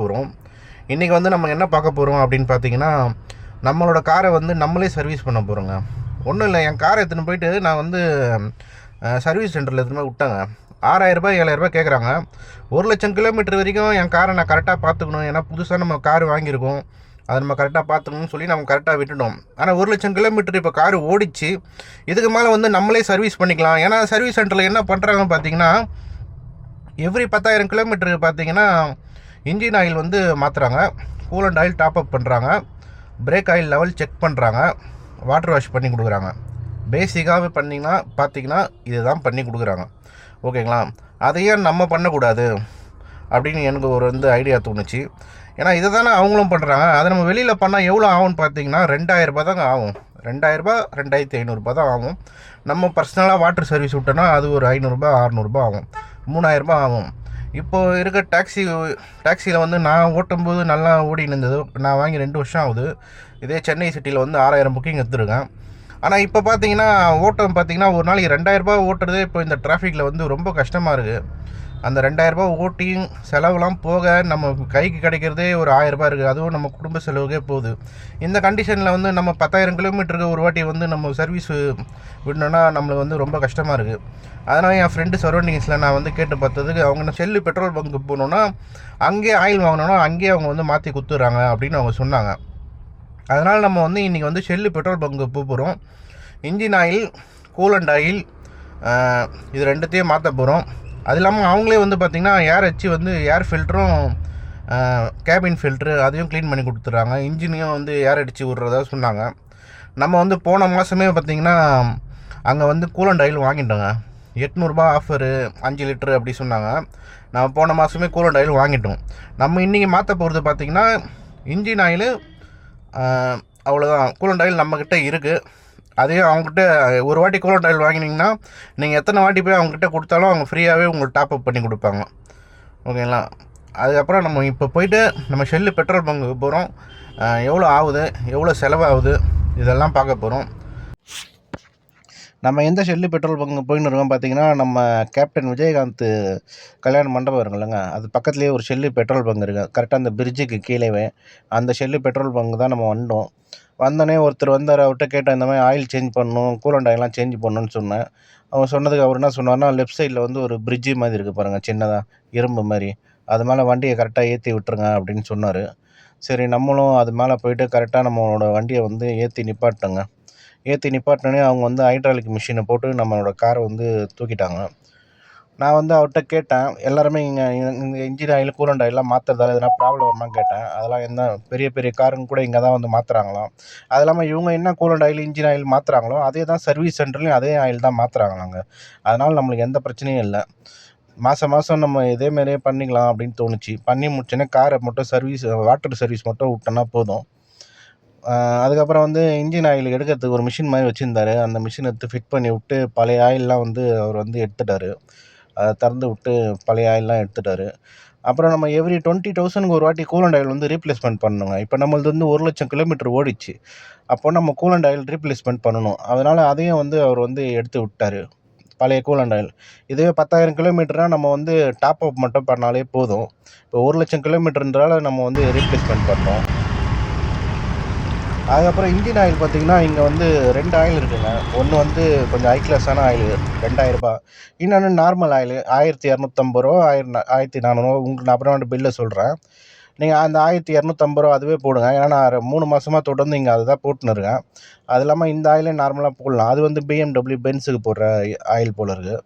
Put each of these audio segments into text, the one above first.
போகிறோம் இன்றைக்கி வந்து நம்ம என்ன பார்க்க போகிறோம் அப்படின்னு பார்த்தீங்கன்னா நம்மளோட காரை வந்து நம்மளே சர்வீஸ் பண்ண போகிறோங்க ஒன்றும் இல்லை என் காரை எடுத்துன்னு போயிட்டு நான் வந்து சர்வீஸ் சென்டரில் எடுத்துன்னு போய் விட்டாங்க. ஆறாயிரரூபா ஏழாயிரரூபா கேட்குறாங்க ஒரு லட்சம் கிலோமீட்டர் வரைக்கும் என் காரை நான் கரெக்டாக பார்த்துக்கணும். ஏன்னா புதுசாக நம்ம கார் வாங்கியிருக்கோம். அதை நம்ம கரெக்டாக பார்த்துக்கணும்னு சொல்லி நம்ம கரெக்டாக விட்டுட்டோம். ஆனால் ஒரு லட்சம் கிலோமீட்டர் இப்போ கார் ஓடிச்சு. இதுக்கு மேலே வந்து நம்மளே சர்வீஸ் பண்ணிக்கலாம். ஏன்னா சர்வீஸ் சென்டரில் என்ன பண்ணுறாங்கன்னு பார்த்தீங்கன்னா எவ்ரி பத்தாயிரம் கிலோமீட்டருக்கு பார்த்தீங்கன்னா இன்ஜின் ஆயில் வந்து மாற்றுறாங்க கூலண்ட் ஆயில் டாப் அப் பண்ணுறாங்க பிரேக் ஆயில் லெவல் செக் பண்ணுறாங்க வாட்டர் வாஷ் பண்ணி கொடுக்குறாங்க. பேசிக்காகவே பண்ணிங்கன்னா பார்த்தீங்கன்னா இதுதான் பண்ணி கொடுக்குறாங்க. ஓகேங்களா அதையே நம்ம பண்ணக்கூடாது அப்படின்னு எனக்கு ஒரு வந்து ஐடியா தோணுச்சு. ஏன்னா இதை தானே அவங்களும் பண்ணுறாங்க அதை நம்ம வெளியில் பண்ணால் எவ்வளோ ஆகும்னு பார்த்தீங்கன்னா ரெண்டாயிரரூபா தாங்க ஆகும். ரெண்டாயிரரூபா ரெண்டாயிரத்தி ஐநூறுரூபா தான் ஆகும். நம்ம பர்சனலாக வாட்டர் சர்வீஸ் விட்டோன்னா அது ஒரு ஐநூறுரூபா அறநூறுபா ஆகும். மூணாயிரரூபா ஆகும். இப்போது இருக்க டாக்ஸி டாக்ஸியில் வந்து நான் ஓட்டும்போது நல்லா ஓடின்னு இருந்தது நான் வாங்கி ரெண்டு வருஷம் ஆகுது. இதே சென்னை சிட்டியில் வந்து ஆறாயிரம் புக்கிங் எடுத்துருக்கேன். ஆனால் இப்போ பார்த்தீங்கன்னா ஓட்டம் பார்த்தீங்கன்னா ஒரு நாளைக்கு ரெண்டாயிரரூபா ஓட்டுறதே இப்போ இந்த டிராஃபிக்கில் வந்து ரொம்ப கஷ்டமாக இருக்குது அந்த ரெண்டாயிரரூபா ஓட்டியும் செலவுலாம் போக நம்ம கைக்கு கிடைக்கிறதே ஒரு ஆயிரரூபா இருக்குது. அதுவும் நம்ம குடும்ப செலவுக்கே போகுது. இந்த கண்டிஷனில் வந்து நம்ம பத்தாயிரம் கிலோமீட்டருக்கு ஒரு வாட்டி வந்து நம்ம சர்வீஸ் விடணும்னா நம்மளுக்கு வந்து ரொம்ப கஷ்டமாக இருக்குது அதனால் என் ஃப்ரெண்டு சரௌண்டிங்ஸில் நான் வந்து கேட்டு பார்த்ததுக்கு அவங்க செல்லு பெட்ரோல் பங்க்கு போகணுன்னா அங்கேயே ஆயில் வாங்கினோன்னா அங்கேயே அவங்க வந்து மாற்றி கொடுத்துட்றாங்க அப்படின்னு அவங்க சொன்னாங்க. அதனால் நம்ம வந்து இன்றைக்கி வந்து ஷெல்லு பெட்ரோல் பங்கு போக போகிறோம் இன்ஜின் ஆயில் கூலண்ட் ஆயில் இது ரெண்டுத்தையும் மாற்ற போகிறோம் அது இல்லாமல் அவங்களே வந்து பார்த்திங்கன்னா ஏர் அச்சு வந்து ஏர் ஃபில்டரும் கேபின் ஃபில்ட்ரு அதையும் க்ளீன் பண்ணி கொடுத்துட்றாங்க. இன்ஜினையும் வந்து ஏர் அடித்து விட்றதா சொன்னாங்க. நம்ம வந்து போன மாதமே பார்த்திங்கன்னா அங்கே வந்து கூலண்ட் ஆயில் வாங்கிட்டோங்க. எட்நூறுபா ஆஃபரு அஞ்சு லிட்ரு அப்படி சொன்னாங்க. நம்ம போன மாதமே கூலண்ட் ஆயில் வாங்கிட்டோம். நம்ம இன்றைக்கி மாற்ற போகிறது பார்த்திங்கன்னா இன்ஜின் ஆயில் அவ்வளோதான் கூலண்ட் ஆயில் நம்மக்கிட்ட இருக்குது அதே அவங்ககிட்ட ஒரு வாட்டி கூலண்ட் ஆயில் வாங்கினீங்கன்னா நீங்கள் எத்தனை வாட்டி போய் அவங்ககிட்ட கொடுத்தாலும் அவங்க ஃப்ரீயாகவே உங்களுக்கு டாப் அப் பண்ணி கொடுப்பாங்க. ஓகேங்களா அதுக்கப்புறம் நம்ம இப்போ போயிட்டு நம்ம ஷெல்லு பெட்ரோல் பங்கு போகிறோம் எவ்வளோ ஆகுது? எவ்வளோ செலவாகுது? இதெல்லாம் பார்க்க போகிறோம் நம்ம எந்த ஷெல்லு பெட்ரோல் பங்கு போயின்னு இருக்கோம் பார்த்தீங்கன்னா நம்ம கேப்டன் விஜயகாந்த் கல்யாண மண்டபம் இருக்குல்லங்க அது பக்கத்துலேயே ஒரு ஷெல்லு பெட்ரோல் பங்கு இருக்குது கரெக்டாக அந்த பிரிட்ஜுக்கு கீழேவே. அந்த ஷெல்லு பெட்ரோல் பங்கு தான் நம்ம வந்தோம். வந்தோடனே ஒருத்தர் வந்தார் அவர்கிட்ட கேட்டேன் இந்த மாதிரி ஆயில் சேஞ்ச் பண்ணணும் கூலண்ட் ஆயிலெலாம் சேஞ்ச் பண்ணணும்னு சொன்னேன். அவர் சொன்னதுக்கு அவர் என்ன சொன்னார்னா லெஃப்ட் சைடில் வந்து ஒரு பிரிட்ஜு மாதிரி இருக்குது பாருங்கள் சின்னதாக இரும்பு மாதிரி. அது மேலே வண்டியை கரெக்டாக ஏற்றி விட்டுருங்க அப்படின்னு சொன்னார். சரி நம்மளும் அது மேலே போயிட்டு கரெக்டாக நம்மளோட வண்டியை வந்து ஏற்றி நிப்பாட்டோங்க. ஏற்றி நிப்பாட்டினோடனே அவங்க வந்து ஹைட்ராலிக் மிஷினை போட்டு நம்மளோட காரை வந்து தூக்கிட்டாங்க. நான் வந்து அவர்கிட்ட கேட்டேன் எல்லாருமே இங்கே இந்த இன்ஜின் ஆயில் கூலண்ட் ஆயிலெலாம் மாற்றுறதால எதனா ப்ராப்ளம் வருமான்னு கேட்டேன். அதெல்லாம் என்ன பெரிய பெரிய காருங்க கூட இங்கே தான் வந்து மாற்றுறாங்களாம் அது இல்லாமல் இவங்க என்ன கூலண்ட் ஆயில் இன்ஜின் ஆயில் மாற்றுறாங்களோ அதே தான் சர்வீஸ் சென்டர்லேயும் அதே ஆயில் தான் மாற்றுறாங்களாங்க அதனால் நம்மளுக்கு எந்த பிரச்சனையும் இல்லை. மாதம் மாதம் நம்ம இதேமாரியே பண்ணிக்கலாம் அப்படின்னு தோணுச்சு. பண்ணி முடிச்சோன்னே காரை மட்டும் சர்வீஸ் வாட்டர் சர்வீஸ் மட்டும் விட்டோன்னா போதும். அதுக்கப்புறம் வந்து இன்ஜின் ஆயில் எடுக்கிறதுக்கு ஒரு மிஷின் மாதிரி வச்சுருந்தாரு. அந்த மிஷின் எடுத்து ஃபிட் பண்ணி விட்டு பழைய ஆயிலெலாம் வந்து அவர் வந்து எடுத்துட்டார். அதை திறந்து விட்டு பழைய ஆயிலெலாம் எடுத்துட்டார். அப்புறம் நம்ம எவ்ரி டுவெண்ட்டி தௌசண்ட்க்கு ஒரு வாட்டி கூலண்ட் ஆயில் வந்து ரீப்ளேஸ்மெண்ட் பண்ணணுங்க இப்போ நம்மளது வந்து ஒரு லட்சம் கிலோமீட்டர் ஓடிச்சு. அப்போ நம்ம கூலண்ட் ஆயில் ரீப்ளேஸ்மெண்ட் பண்ணணும். அதனால் அதையும் வந்து அவர் வந்து எடுத்து விட்டார். பழைய கூலண்ட் ஆயில் இதுவே பத்தாயிரம் கிலோமீட்டர்னால் நம்ம வந்து டாப் அப் மட்டும் பண்ணாலே போதும். இப்போ ஒரு லட்சம் கிலோமீட்டர்ன்றால நம்ம வந்து ரீப்ளேஸ்மெண்ட் பண்ணோம். அதுக்கப்புறம் இன்ஜின் ஆயில் பார்த்திங்கன்னா இங்கே வந்து ரெண்டு ஆயில் இருக்குங்க. ஒன்று வந்து கொஞ்சம் ஹை கிளாஸான ஆயில் ரெண்டாயிரரூபா இன்னொன்று நார்மல் ஆயில் ஆயிரத்தி இரநூத்தம்பது ரூபா ஆயிரம் ஆயிரத்தி நானூறுவா உங்களுக்கு நான் அப்புறம் பில்லை சொல்கிறேன் நீங்கள் அந்த ஆயிரத்தி இரநூத்தம்பது ரூபா அதுவே போடுங்க. ஏன்னா நான் மூணு மாதமாக தொடர்ந்து இங்கே அதை தான் போட்டுன்னு இருக்கேன். அது இல்லாமல் இந்த ஆயிலே நார்மலாக போடலாம். அது வந்து பிஎம்டபிள்யூ பென்ஸுக்கு போடுற ஆயில் போல் இருக்குது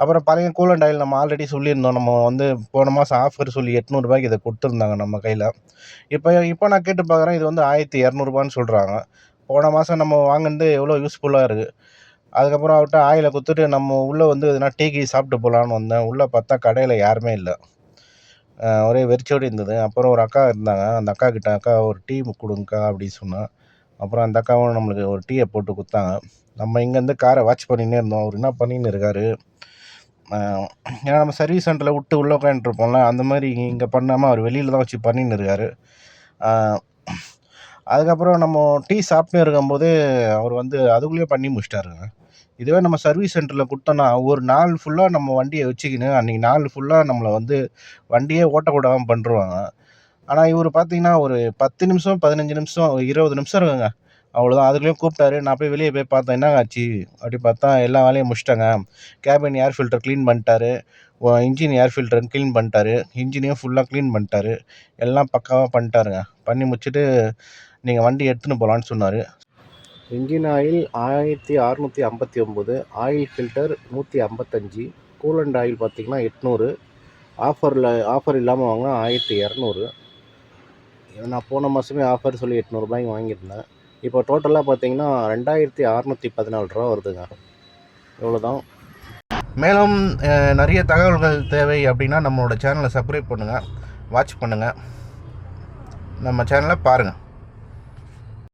அப்புறம் பழைய கூலண்ட் ஆயில் நம்ம ஆல்ரெடி சொல்லியிருந்தோம். நம்ம வந்து போன மாதம் ஆஃபர் சொல்லி எட்நூறுபாய்க்கு இதை கொடுத்துருந்தாங்க நம்ம கையில். இப்போ இப்போ நான் கேட்டு பார்க்குறேன் இது வந்து ஆயிரத்தி இரநூறுபான்னு சொல்கிறாங்க போன மாதம் நம்ம வாங்கினது எவ்வளோ யூஸ்ஃபுல்லாக இருக்குது அதுக்கப்புறம் அவர்கிட்ட ஆயிலை கொடுத்துட்டு நம்ம உள்ளே வந்து எதுனா டீ கீ சாப்பிட்டு போகலான்னு வந்தேன். உள்ளே பார்த்தா கடையில் யாருமே இல்லை. ஒரே வெறிச்சோடி இருந்தது. அப்புறம் ஒரு அக்கா இருந்தாங்க. அந்த அக்கா கிட்ட அக்கா ஒரு டீ கொடுங்கக்கா அப்படின்னு சொன்னேன். அப்புறம் அந்த அக்காவும் நம்மளுக்கு ஒரு டீயை போட்டு கொடுத்தாங்க. நம்ம இங்கேருந்து காரை வாட்ச் பண்ணின்னே இருந்தோம். அவர் என்ன பண்ணின்னு இருக்காரு? ஏன்னா நம்ம சர்வீஸ் சென்டரில் விட்டு உள்ளே உட்காந்துருப்போம்ல அந்த மாதிரி இங்கே பண்ணாமல் அவர் வெளியில் தான் வச்சு பண்ணின்னு இருக்காரு. அதுக்கப்புறம் நம்ம டீ சாப்பிட்டு இருக்கும்போது அவர் வந்து அதுக்குள்ளேயே பண்ணி முடிச்சிட்டாருங்க. இதுவே நம்ம சர்வீஸ் சென்டரில் கொடுத்தோன்னா ஒரு நாள் ஃபுல்லாக நம்ம வண்டியை வச்சுக்கின்னு அன்றைக்கி நாள் ஃபுல்லாக நம்மளை வந்து வண்டியே ஓட்டக்கூடாமல் பண்ணிருவாங்க. ஆனால் இவர் பார்த்தீங்கன்னா ஒரு பத்து நிமிஷம் பதினஞ்சு நிமிஷம் இருபது நிமிஷம் இருக்குங்க. அவ்வளோதான் அதுக்குள்ளேயும் கூப்பிட்டாரு. நான் போய் வெளியே போய் பார்த்தேன். என்ன ஆச்சு? அப்படி பார்த்தா எல்லா வேலையும் முடிச்சிட்டாங்க. கேபின் ஏர் ஃபில்டர் க்ளீன் பண்ணிட்டாரு. இன்ஜின் ஏர் ஃபில்டர் க்ளீன் பண்ணிட்டாரு. இன்ஜினையும் ஃபுல்லாக க்ளீன் பண்ணிட்டாரு. எல்லாம் பக்காவாக பண்ணிட்டாருங்க. பண்ணி முடிச்சுட்டு நீங்கள் வண்டி எடுத்துன்னு போகலான்னு சொன்னார். இன்ஜின் ஆயில் ஆயிரத்தி அறநூற்றி ஐம்பத்தி ஒம்பது ஆயில் ஃபில்டர் நூற்றி ஐம்பத்தஞ்சு கூலண்ட் ஆயில் பார்த்தீங்கன்னா எட்நூறு ஆஃபரில் ஆஃபர் இல்லாமல் வாங்கினா ஆயிரத்தி இரநூறு. நான் போன மாதமே ஆஃபர் சொல்லி எட்நூறுபாய்க்கு வாங்கியிருந்தேன். இப்போ டோட்டலாக பார்த்தீங்கன்னா ரெண்டாயிரத்தி அறநூற்றி பதினாலு ரூபா வருதுங்க. இவ்வளோதான் மேலும் நிறைய தகவல்கள் தேவை அப்படின்னா நம்மளோட சேனலை சப்ஸ்கிரைப் பண்ணுங்கள் வாட்ச் பண்ணுங்கள் நம்ம சேனலை பாருங்கள்